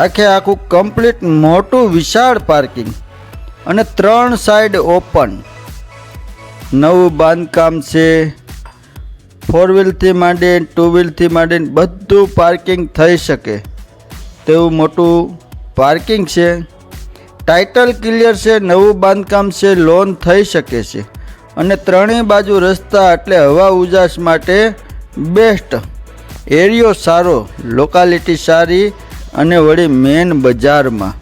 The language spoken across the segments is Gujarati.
આખે આખું કમ્પ્લીટ મોટું વિશાળ પાર્કિંગ અને ત્રણ સાઈડ ઓપન નવું બાંધકામ છે. ફોર વ્હીલથી માંડીને ટુ વ્હીલથી માંડીને બધું પાર્કિંગ થઈ શકે. તેવું મોટું પાર્કિંગ છે. ટાઇટલ ક્લિયર છે, નવું બાંધકામ છે લોન થઈ શકે છે. અને ત્રણેય બાજુ રસ્તા એટલે હવા ઉજાસ માટે બેસ્ટ એરિયો સારો લોકાલિટી સારી અને વળી મેન બજારમાં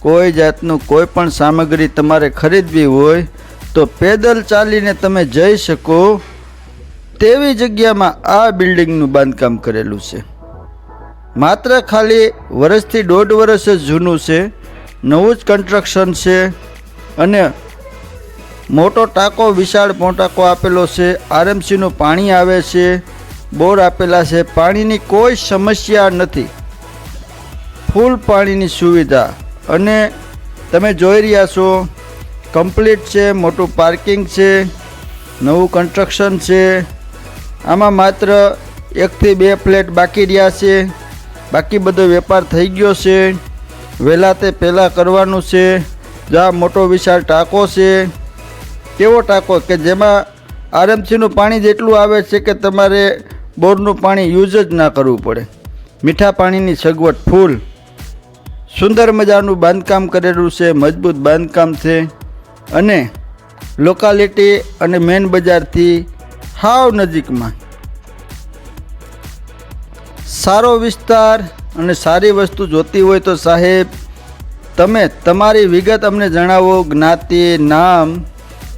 કોઈ જાતનું કોઈ પણ સામગ્રી તમારે ખરીદવી હોય તો પેદલ ચાલીને તમે જઈ શકો તેવી જગ્યામાં આ બિલ્ડિંગનું બાંધકામ કરેલું છે. માત્ર ખાલી વર્ષથી દોઢ વર્ષ જ જૂનું છે, નવું જ કન્સ્ટ્રક્શન છે અને મોટો ટાંકો, વિશાળ ટાંકો આપેલો છે આરએમસીનું પાણી આવે છે, બોર આપેલા છે, પાણીની કોઈ સમસ્યા નથી. ફૂલ પાણીની સુવિધા. અને તમે જોઈ રહ્યા છો કમ્પ્લીટ છે, મોટું પાર્કિંગ છે, નવું કન્સ્ટ્રક્શન છે. આમાં માત્ર એકથી બે ફ્લેટ બાકી રહ્યા છે. બાકી બધો વેપાર થઈ ગયો છે. વહેલા તે પહેલાં કરવાનું છે. જ્યાં મોટો વિશાળ ટાંકો છે. કેવો ટાંકો? કે જેમાં આરએમસીનું પાણી જેટલું આવે છે કે તમારે બોરનું પાણી યુઝ જ ના કરવું પડે. મીઠા પાણીની સગવડ ફૂલ. સુંદર મજાનું બાંધકામ કરેલું છે, મજબૂત બાંધકામ છે અને લોકાલિટી અને મેન બજારથી હાવ નજીકમાં. સારો વિસ્તાર અને સારી વસ્તુ જોતી હોય તો સાહેબ, તમે તમારી વિગત અમને જણાવો, જ્ઞાતિ, નામ,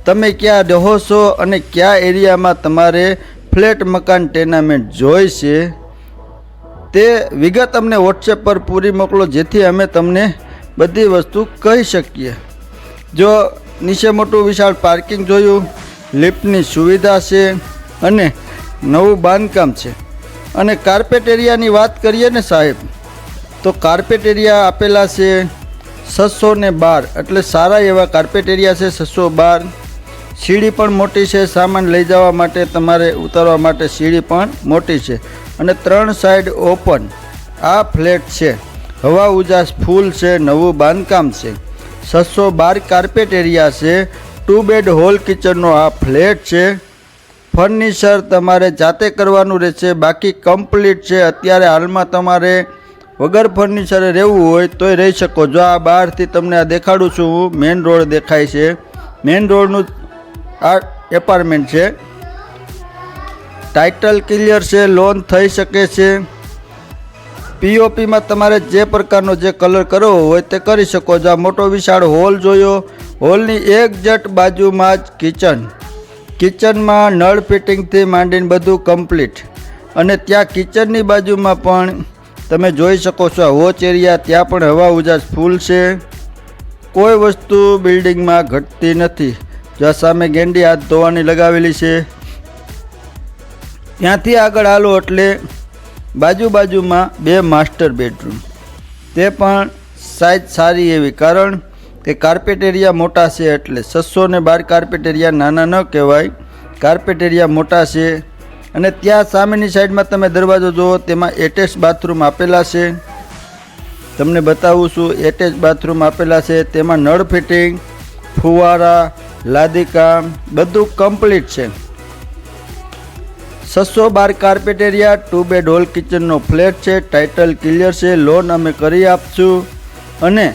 તમે ક્યાં રહો છો અને કયા એરિયામાં તમારે ફ્લેટ મકાન ટેનામેન્ટ જોઈશે તે વિગત અમને વોટ્સએપ પર પૂરી મોકલો, જેથી અમે તમને બધી વસ્તુ કહી શકીએ. જો નીચે મોટું વિશાળ પાર્કિંગ જોયું, લિફ્ટની સુવિધા છે અને નવું બાંધકામ છે. અને કાર્પેટ એરિયાની વાત કરીએ ને સાહેબ, તો કાર્પેટ એરિયા આપેલા છે છસો ને બાર. એટલે સારા એવા કાર્પેટ એરિયા છે છસો બાર. સીડી પણ મોટી છે, સામાન લઈ જવા માટે, તમારે ઉતારવા માટે સીડી પણ મોટી છે. અને ત્રણ સાઈડ ઓપન આ ફ્લેટ છે. હવા ઉજાસ ફૂલ છે, નવું બાંધકામ છે. છસો બાર કાર્પેટ એરિયા છે. ટુ બેડ હોલ કિચનનો આ ફ્લેટ છે. ફર્નિચર તમારે જાતે કરવાનું રહેશે. બાકી કમ્પ્લીટ છે. અત્યારે હાલમાં તમારે વગર ફર્નિચરે રહેવું હોય તોય રહી શકો. જો આ બહારથી તમને આ દેખાડું છું મેઇન રોડ દેખાય છે. મેઇન રોડનું આ એપાર્ટમેન્ટ છે. ટાઇટલ ક્લિયર છે લોન થઈ શકે છે. પીઓપીમાં તમારે જે પ્રકારનો જે કલર કરવો હોય તે કરી શકો છો. આ મોટો વિશાળ હોલ જોયો. હોલની એકજટ બાજુમાં જ કિચન કિચનમાં નળ ફિટિંગથી માંડીને બધું કમ્પ્લીટ અને ત્યાં કિચનની બાજુમાં પણ તમે જોઈ શકો છો હોચ એરિયા ત્યાં પણ હવા ઉજાસ ફૂલ છે. કોઈ વસ્તુ બિલ્ડિંગમાં ઘટતી નથી. જ્યાં સામે ગેંડી હાથ ધોવાની લગાવેલી છે. ત્યાંથી આગળ હાલો એટલે બાજુ બાજુમાં બે માસ્ટર બેડરૂમ. તે પણ સાઈઝ સારી એવી કારણ કે કાર્પેટ એરિયા મોટા છે એટલે છસો ને બાર કાર્પેટ એરિયા નાના ન કહેવાય. કાર્પેટ એરિયા મોટા છે અને ત્યાં સામેની સાઈડમાં તમે દરવાજો જુઓ, તેમાં એટેચ બાથરૂમ આપેલા છે. તમને બતાવું છું, એટેચ બાથરૂમ આપેલા છે. તેમાં નળ ફિટિંગ, ફુવારા લાદીકામ બધું કમ્પ્લીટ છે. છસો બાર carpet area two bed hall કિચનનો flat છે ટાઇટલ ક્લિયર છે લોન અમે કરી આપશું. અને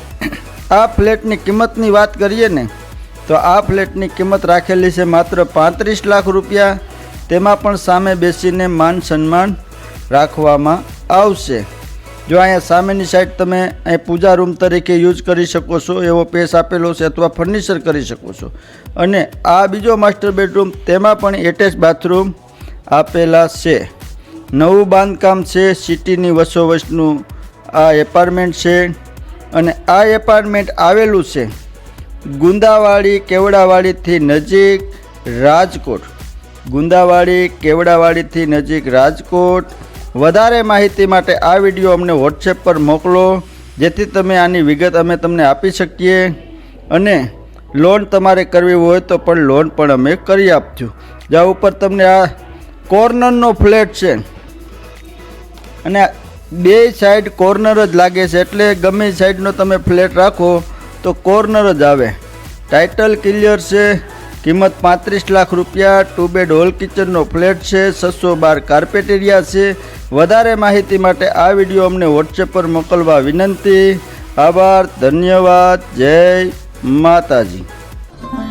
આ ફ્લેટની કિંમતની વાત કરીએ ને, તો આ ફ્લેટની કિંમત રાખેલી છે માત્ર પાંત્રીસ લાખ રૂપિયા. તેમાં પણ સામે બેસીને માન સન્માન રાખવામાં આવશે. જો અહીંયા સામેની સાઈડ તમે અહીં પૂજા રૂમ તરીકે યુઝ કરી શકો છો, એવો પેસ આપેલો છે અથવા ફર્નિચર કરી શકો છો. અને આ બીજો માસ્ટર બેડરૂમ તેમાં પણ એટેચ બાથરૂમ આપેલા છે. નવું બાંધકામ છે સિટીની વસોવસનું આ એપાર્ટમેન્ટ છે અને આ એપાર્ટમેન્ટ આવેલું છે ગુંદાવાડી કેવડાવાડીથી નજીક રાજકોટ. ગુંદાવાડી કેવડાવાડીથી નજીક રાજકોટ. વધારે માહિતી માટે આ વીડિયો અમને વોટ્સએપ પર મોકલો, જેથી તમે આની વિગત અમે તમને આપી શકીએ. અને લોન તમારે કરવી હોય તો પણ લોન પણ અમે કરી આપશું જ્યાં ઉપર તમને આ કોર્નરનો ફ્લેટ છે. અને બે સાઈડ કોર્નર જ લાગે છે, એટલે ગમે સાઈડનો તમે ફ્લેટ રાખો તો કોર્નર જ આવે. ટાઇટલ ક્લિયર છે, કિંમત પાંત્રીસ લાખ રૂપિયા ટુ બેડ હોલ કિચનનો ફ્લેટ છે, છસો બાર કાર્પેટ એરિયા છે. વધારે માહિતી માટે આ વીડિયો અમને વોટ્સએપ પર મોકલવા વિનંતી. આભાર, ધન્યવાદ, જય માતાજી.